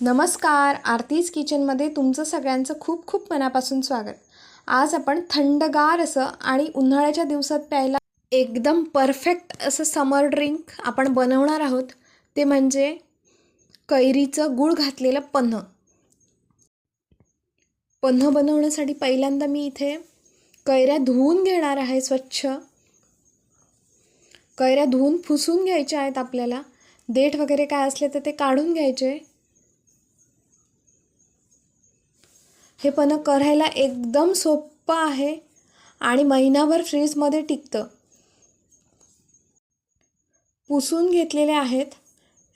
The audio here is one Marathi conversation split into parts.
नमस्कार आरतीज किचनमध्ये तुमचं सगळ्यांचं खूप खूप मनापासून स्वागत. आज आपण थंडगार असं आणि उन्हाळ्याच्या दिवसात प्यायला एकदम परफेक्ट असं समर ड्रिंक आपण बनवणार आहोत. ते म्हणजे कैरीचं गूळ घातलेलं पन्ह. पन्ह बनवण्यासाठी पहिल्यांदा मी इथे कैऱ्या धुवून घेणार आहे स्वच्छ. कैऱ्या धुवून फुसून घ्यायच्या आहेत आपल्याला. देठ वगैरे काय असले तर ते काढून घ्यायचे. हे पण करायला एकदम सोपं आहे आणि महिनाभर फ्रीजमध्ये टिकतं. पुसून घेतलेले आहेत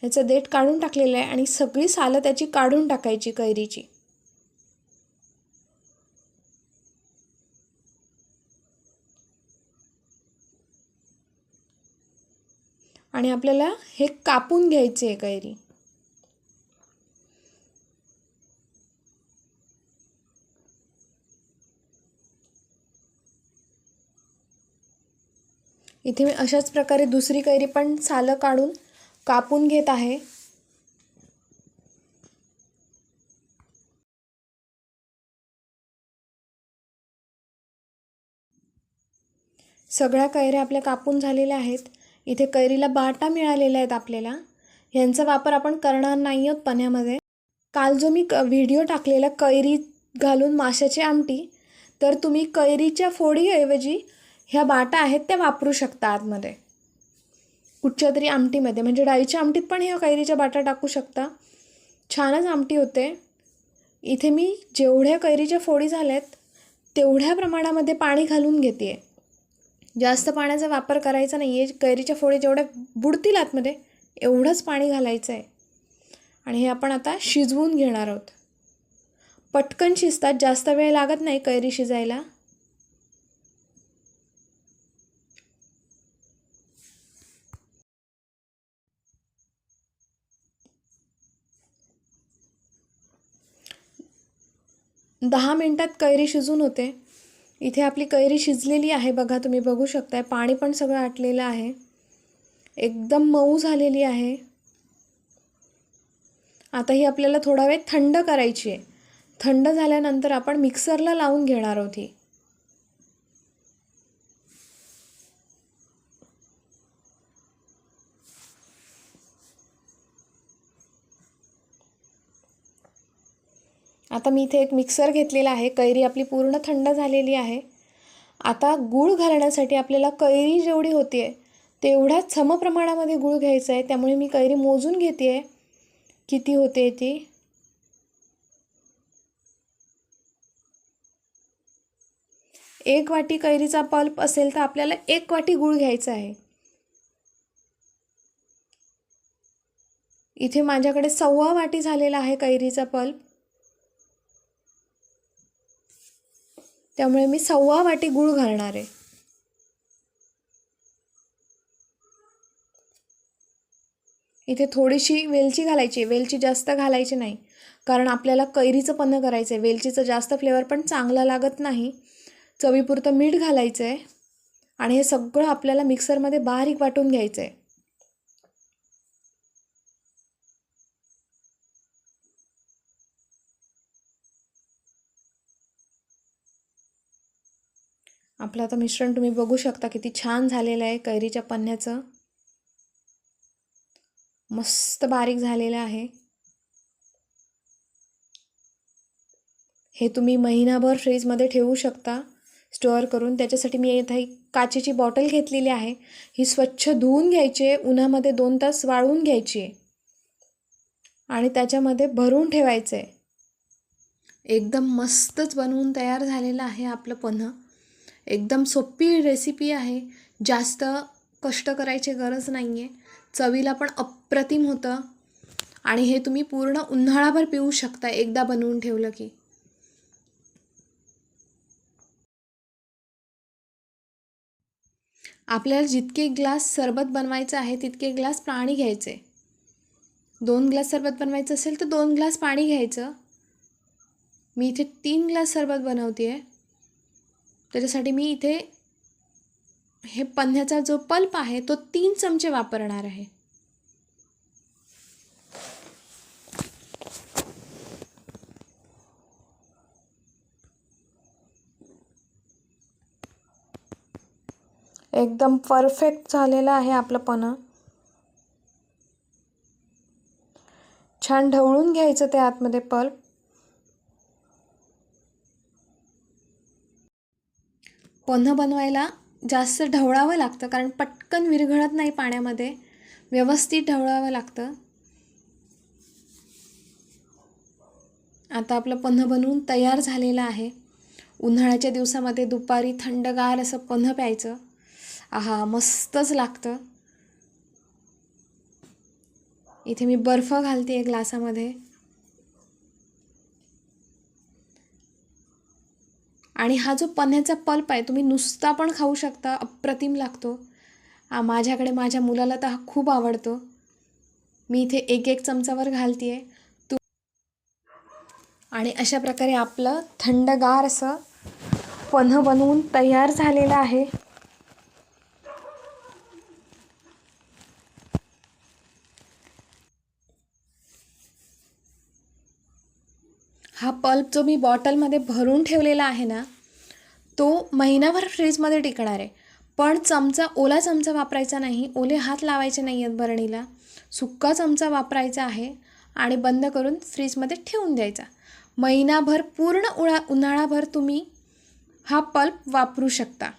ह्याचं देठ काढून टाकलेलं आहे आणि सगळी सालं त्याची काढून टाकायची कैरीची. आणि आपल्याला हे कापून घ्यायचे आहे कैरी. इथे मी अशाच प्रकारे दुसरी कैरी पण सालं काढून कापून घेत आहे. सगळ्या कैऱ्या आपल्या कापून झालेल्या आहेत. इथे कैरीला बाटा मिळालेल्या आहेत आपल्याला. ह्यांचा वापर आपण करणार नाही आहोत पण्यामध्ये. काल जो मी क व्हिडिओ टाकलेला कैरी घालून माशाची आमटी तर तुम्ही कैरीच्या फोडीऐवजी ह्या बाटा आहेत त्या वापरू शकता आतमध्ये. कुठच्या तरी आमटीमध्ये म्हणजे डाळीच्या आमटीत पण ह्या कैरीच्या बाटा टाकू शकता. छानच आमटी होते. इथे मी जेवढ्या कैरीच्या फोडी झाल्यात तेवढ्या प्रमाणामध्ये पाणी घालून घेते जास्त पाण्याचा वापर करायचा नाही आहे कैरीच्या फोडी जेवढ्या बुडतील आतमध्ये एवढंच पाणी घालायचं आहे आणि हे आपण आता शिजवून घेणार आहोत. पटकन शिजतात जास्त वेळ लागत नाही कैरी शिजायला. दहा मिनटात कैरी शिजून होते. इथे आपली कैरी शिजलेली आहे बघा तुम्ही बघू शकताय. पाणी पण सगळं आटलेलं आहे. एकदम मऊ झालेली आहे. आता ही आपल्याला थोडा वेळ थंड करायची आहे. थंड झाल्यानंतर आपण मिक्सरला लावून घेणार आहोत ही. आता मी इथे एक मिक्सर घेतलेला आहे. कैरी आपली पूर्ण थंड झालेली आहे. आता गूळ घालण्यासाठी आपल्याला कैरी जेवढी होती आहे तेवढ्याच समप्रमाणामध्ये गूळ घ्यायचं आहे त्यामुळे मी कैरी मोजून घेते आहे किती होते ती? एक वाटी कैरीचा पल्प असेल तर आपल्याला एक वाटी गूळ घ्यायचा आहे. इथे माझ्याकडे सव्वा वाटी झालेला आहे कैरीचा पल्प त्यामुळे मी सव्वा वाटी गूळ घालणार आहे. इथे थोडीशी वेलची घालायची वेलची जास्त घालायची नाही. कारण आपल्याला कैरीचं पन्ह करायचं आहे वेलचीचं जास्त फ्लेवर पण चांगला लागत नाही. चवीपुरतं मीठ घालायचं आहे आणि हे सगळं आपल्याला मिक्सरमध्ये बारीक वाटून घ्यायचं आहे आपलं आता मिश्रण तुम्ही बघू शकता किती छान झालेलं आहे कैरीच्या पन्ह्याचं. मस्त बारीक झालेलं आहे. हे तुम्ही महिनाभर फ्रीजमध्ये ठेवू शकता स्टोअर करून. त्याच्यासाठी मी इथं एक काचेची बॉटल घेतलेली आहे. ही स्वच्छ धुवून घ्यायची आहे उन्हामध्ये दोन तास वाळवून घ्यायची आहे. आणि त्याच्यामध्ये भरून ठेवायचं आहे एकदम मस्तच बनवून तयार झालेलं आहे आपलं पन्ह. एकदम सोपी रेसिपी आहे. जास्त कष्ट करायची गरज नाही आहे चवीला पण अप्रतिम होतं. आणि हे तुम्ही पूर्ण उन्हाळाभर पिऊ शकता एकदा बनवून ठेवलं की. आपल्याला जितके ग्लास सरबत बनवायचं आहे तितके ग्लास पाणी घ्यायचे. दोन ग्लास सरबत बनवायचं असेल तर दोन ग्लास पाणी घ्यायचं. मी इथे तीन ग्लास सरबत बनवते आहे त्याच्यासाठी मी इथे हे पन्ह्याचा जो पल्प आहे तो तीन चमचे वापरणार आहे. एकदम परफेक्ट झालेलं आहे आपलं पन्ह छान ढवळून घ्यायचं ते आतमध्ये पल्प. पन्हं बनवायला जास्त ढवळावं लागतं कारण पटकन विरघळत नाही पाण्यामध्ये. व्यवस्थित ढवळावं लागतं. आता आपलं पन्हं बनवून तयार झालेलं आहे. उन्हाळ्याच्या दिवसामध्ये दुपारी थंडगार असं पन्हं प्यायचं. आहा मस्तच लागतं. इथे मी बर्फ घालते ग्लासामध्ये. आणि हा जो पन्ह्याचा पल्प आहे तुम्ही नुसता पण खाऊ शकता अप्रतिम लागतो. माझ्याकडे माझ्या मुलाला तर हा खूप आवडतो. मी इथे एक एक चमचावर घालते आहे तू आणि अशा प्रकारे आपलं थंडगार असं पन्ह बनवून तयार झालेलं आहे. हा पल्प जो मी बॉटलमध्ये भरून ठेवलेला आहे ना महिनाभर फ्रीजमध्ये टिकणार आहे. पण चमचा ओला चमचा वापरायचा नाही ओले हात लावायचे नाही आहेत बरणीला. सुक्का चमचा वापरायचा आहे आणि बंद करून फ्रीजमध्ये ठेवून द्यायचा. महिनाभर पूर्ण उळा उन्हाळाभर तुम्ही हा पल्प वापरू शकता.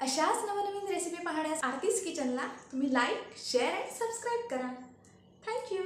अशाच नवनवीन रेसिपी पाहण्यास आरतीच किचनला तुम्ही लाईक शेअर अँड सबस्क्राईब करा. Thank you